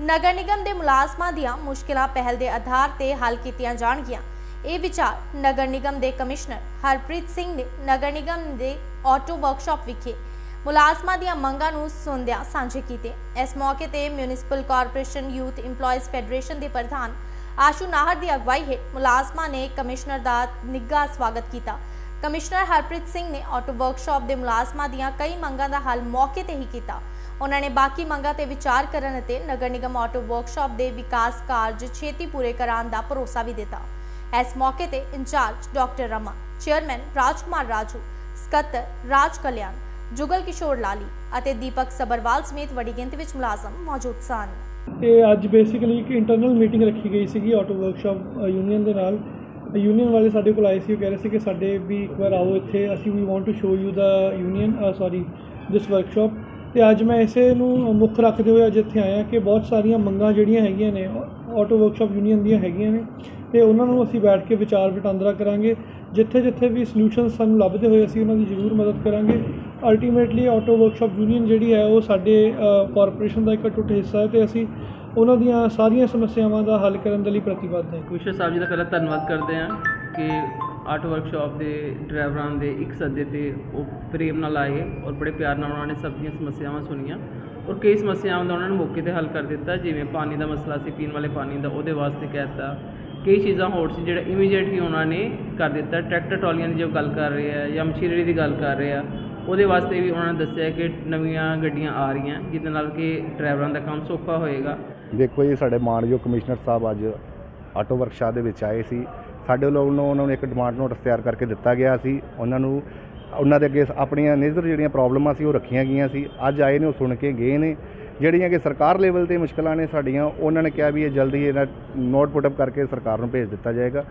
ਨਗਰ ਨਿਗਮ ਦੇ ਮੁਲਾਜ਼ਮਾਂ ਦੀਆਂ ਮੁਸ਼ਕਿਲਾਂ ਪਹਿਲ ਦੇ ਆਧਾਰ ਤੇ ਹੱਲ ਕੀਤੀਆਂ ਜਾਣਗੀਆਂ। ਇਹ ਵਿਚਾਰ ਨਗਰ ਨਿਗਮ ਦੇ ਕਮਿਸ਼ਨਰ ਹਰਪ੍ਰੀਤ ਸਿੰਘ ਨੇ ਨਗਰ ਨਿਗਮ ਦੇ ਆਟੋ ਵਰਕਸ਼ਾਪ ਵਿਖੇ ਮੁਲਾਜ਼ਮਾਂ ਦੀਆਂ ਮੰਗਾਂ ਨੂੰ ਸੁਣਦਿਆਂ ਸਾਂਝੇ ਕੀਤੇ। ਇਸ ਮੌਕੇ ਤੇ municipal corporation youth EMPLOYEES federation ਦੇ ਪ੍ਰਧਾਨ ਆਸ਼ੂ ਨਾਹਰ ਦੀ ਅਗਵਾਈ ਹੇਠ ਮੁਲਾਜ਼ਮਾਂ ਨੇ ਕਮਿਸ਼ਨਰ ਦਾ ਨਿੱਘਾ ਸਵਾਗਤ ਕੀਤਾ। ਕਮਿਸ਼ਨਰ ਹਰਪ੍ਰੀਤ ਸਿੰਘ ਨੇ ਆਟੋ ਵਰਕਸ਼ਾਪ ਦੇ ਮੁਲਾਜ਼ਮਾਂ ਦੀਆਂ ਕਈ ਮੰਗਾਂ ਦਾ ਹੱਲ ਮੌਕੇ ਤੇ ਹੀ ਕੀਤਾ। ਉਹਨਾਂ ਨੇ ਬਾਕੀ ਮੰਗਾਂ ਤੇ ਵਿਚਾਰ ਕਰਨ ਅਤੇ ਨਗਰ ਨਿਗਮ ਆਟੋ ਵਰਕਸ਼ਾਪ ਦੇ ਵਿਕਾਸ ਕਾਰਜ ਛੇਤੀ ਪੂਰੇ ਕਰਾਉਣ ਦਾ ਭਰੋਸਾ ਵੀ ਦਿੱਤਾ। ਇਸ ਮੌਕੇ ਤੇ incharge doctor Rama chairman Rajkumar Raju, ਸਕੱਤਰ ਰਾਜ ਕਲਿਆਣ, ਜੁਗਲ ਕਿਸ਼ੋਰ ਲਾਲੀ ਅਤੇ ਦੀਪਕ ਸਬਰਵਾਲ ਸਮੇਤ ਵੱਡੀ ਗਿਣਤੀ ਵਿੱਚ ਮੁਲਾਜ਼ਮ ਮੌਜੂਦ ਸਨ। ਇਹ ਅੱਜ ਬੇਸਿਕਲੀ ਇੱਕ ਇੰਟਰਨਲ ਮੀਟਿੰਗ ਰੱਖੀ ਗਈ ਸੀਗੀ ਆਟੋ ਵਰਕਸ਼ਾਪ ਯੂਨੀਅਨ ਦੇ ਨਾਲ। ਯੂਨੀਅਨ ਵਾਲੇ ਸਾਡੇ ਕੋਲ ਆਏ ਸੀ, ਉਹ ਕਹਿ ਰਹੇ ਸੀ ਕਿ ਸਾਡੇ ਵੀ ਇੱਕ ਵਾਰ ਆਓ ਇੱਥੇ, ਅਸੀਂ ਵੀ want to show you the union sorry this workshop ਤੇ ਅੱਜ ਮੈਂ ਇਸੇ ਨੂੰ ਮੁੱਖ ਰੱਖਦੇ ਹੋਏ ਅੱਜ ਇੱਥੇ ਆਇਆ ਕਿ ਬਹੁਤ ਸਾਰੀਆਂ ਮੰਗਾਂ ਜਿਹੜੀਆਂ ਹੈਗੀਆਂ ਨੇ ਆਟੋ ਵਰਕਸ਼ਾਪ ਯੂਨੀਅਨ ਦੀਆਂ ਹੈਗੀਆਂ ਨੇ, ਤੇ ਉਹਨਾਂ ਨੂੰ ਅਸੀਂ ਬੈਠ ਕੇ ਵਿਚਾਰ ਵਟਾਂਦਰਾ ਕਰਾਂਗੇ। ਜਿੱਥੇ ਜਿੱਥੇ ਵੀ ਸੋਲੂਸ਼ਨ ਸਾਨੂੰ ਲੱਭਦੇ ਹੋਏ ਅਸੀਂ ਉਹਨਾਂ ਦੀ ਜ਼ਰੂਰ ਮਦਦ ਕਰਾਂਗੇ। ਅਲਟੀਮੇਟਲੀ ਆਟੋ ਵਰਕਸ਼ਾਪ ਯੂਨੀਅਨ ਜਿਹੜੀ ਹੈ ਉਹ ਸਾਡੇ ਕਾਰਪੋਰੇਸ਼ਨ ਦਾ ਇੱਕ ਟੁੱਟ ਹਿੱਸਾ ਹੈ ਤੇ ਅਸੀਂ ਉਹਨਾਂ ਦੀਆਂ ਸਾਰੀਆਂ ਸਮੱਸਿਆਵਾਂ ਦਾ ਹੱਲ ਕਰਨ ਦੇ ਲਈ ਪ੍ਰਤੀਬੱਧ ਹੈ। ਕਮਿਸ਼ਨਰ ਸਾਹਿਬ ਜੀ ਦਾ ਪਹਿਲਾਂ ਧੰਨਵਾਦ ਕਰਦੇ ਹਾਂ ਕਿ ਆਟੋ ਵਰਕਸ਼ਾਪ ਦੇ ਡਰਾਈਵਰਾਂ ਦੇ ਇੱਕ ਸੱਦੇ ਤੇ ਉਹ ਪ੍ਰੇਮ ਨਾਲ ਆਏ ਔਰ ਬੜੇ ਪਿਆਰ ਨਾਲ ਉਹਨਾਂ ਨੇ ਸਭ ਦੀਆਂ ਸਮੱਸਿਆਵਾਂ ਸੁਣੀਆਂ ਔਰ ਕਈ ਸਮੱਸਿਆਵਾਂ ਦਾ ਉਹਨਾਂ ਨੇ ਮੌਕੇ ਤੇ ਹੱਲ ਕਰ ਦਿੱਤਾ, ਜਿਵੇਂ ਪਾਣੀ ਦਾ ਮਸਲਾ ਸੀ, ਪੀਣ ਵਾਲੇ ਪਾਣੀ ਦਾ, ਉਹਦੇ ਵਾਸਤੇ ਕਹਿ ਦਿੱਤਾ। ਕਈ ਚੀਜ਼ਾਂ ਹੋਰ ਸੀ ਜਿਹੜਾ ਇਮੀਡੀਏਟ ਹੀ ਉਹਨਾਂ ਨੇ ਕਰ ਦਿੱਤਾ। ਟਰੈਕਟਰ ਟਰਾਲੀਆਂ ਦੀ ਜੋ ਗੱਲ ਕਰ ਰਹੇ ਆ ਜਾਂ ਮਸ਼ੀਨਰੀ ਦੀ ਗੱਲ ਕਰ ਰਹੇ ਆ, ਉਹਦੇ ਵਾਸਤੇ ਵੀ ਉਹਨਾਂ ਨੇ ਦੱਸਿਆ ਕਿ ਨਵੀਆਂ ਗੱਡੀਆਂ ਆ ਰਹੀਆਂ, ਜਿਹਦੇ ਨਾਲ ਕਿ ਡਰਾਈਵਰਾਂ ਦਾ ਕੰਮ ਸੌਖਾ ਹੋਏਗਾ। ਦੇਖੋ ਜੀ, ਸਾਡੇ ਮਾਨਯੋਗ ਕਮਿਸ਼ਨਰ ਸਾਹਿਬ ਅੱਜ ਆਟੋ ਵਰਕਸ਼ਾਪ ਦੇ ਵਿੱਚ ਆਏ ਸੀ। ਸਾਡੇ ਵੱਲੋਂ ਉਹਨਾਂ ਨੂੰ ਇੱਕ ਡਿਮਾਂਡ ਨੋਟਿਸ ਤਿਆਰ ਕਰਕੇ ਦਿੱਤਾ ਗਿਆ ਸੀ। ਉਹਨਾਂ ਨੂੰ, ਉਹਨਾਂ ਦੇ ਅੱਗੇ ਆਪਣੀਆਂ ਨਿਜ਼ਰ ਜਿਹੜੀਆਂ ਪ੍ਰੋਬਲਮਾਂ ਸੀ ਉਹ ਰੱਖੀਆਂ ਗਈਆਂ ਸੀ। ਅੱਜ ਆਏ ਨੇ, ਉਹ ਸੁਣ ਕੇ ਗਏ ਨੇ। ਜਿਹੜੀਆਂ ਕਿ ਸਰਕਾਰ ਲੈਵਲ ਤੇ ਮੁਸ਼ਕਲਾਂ ਨੇ ਸਾਡੀਆਂ, ਉਹਨਾਂ ਨੇ ਕਿਹਾ ਵੀ ਇਹ ਜਲਦੀ ਇਹਨਾਂ ਨੋਟ ਪੁੱਟ ਅਪ ਕਰਕੇ ਸਰਕਾਰ ਨੂੰ ਭੇਜ ਦਿੱਤਾ ਜਾਏਗਾ।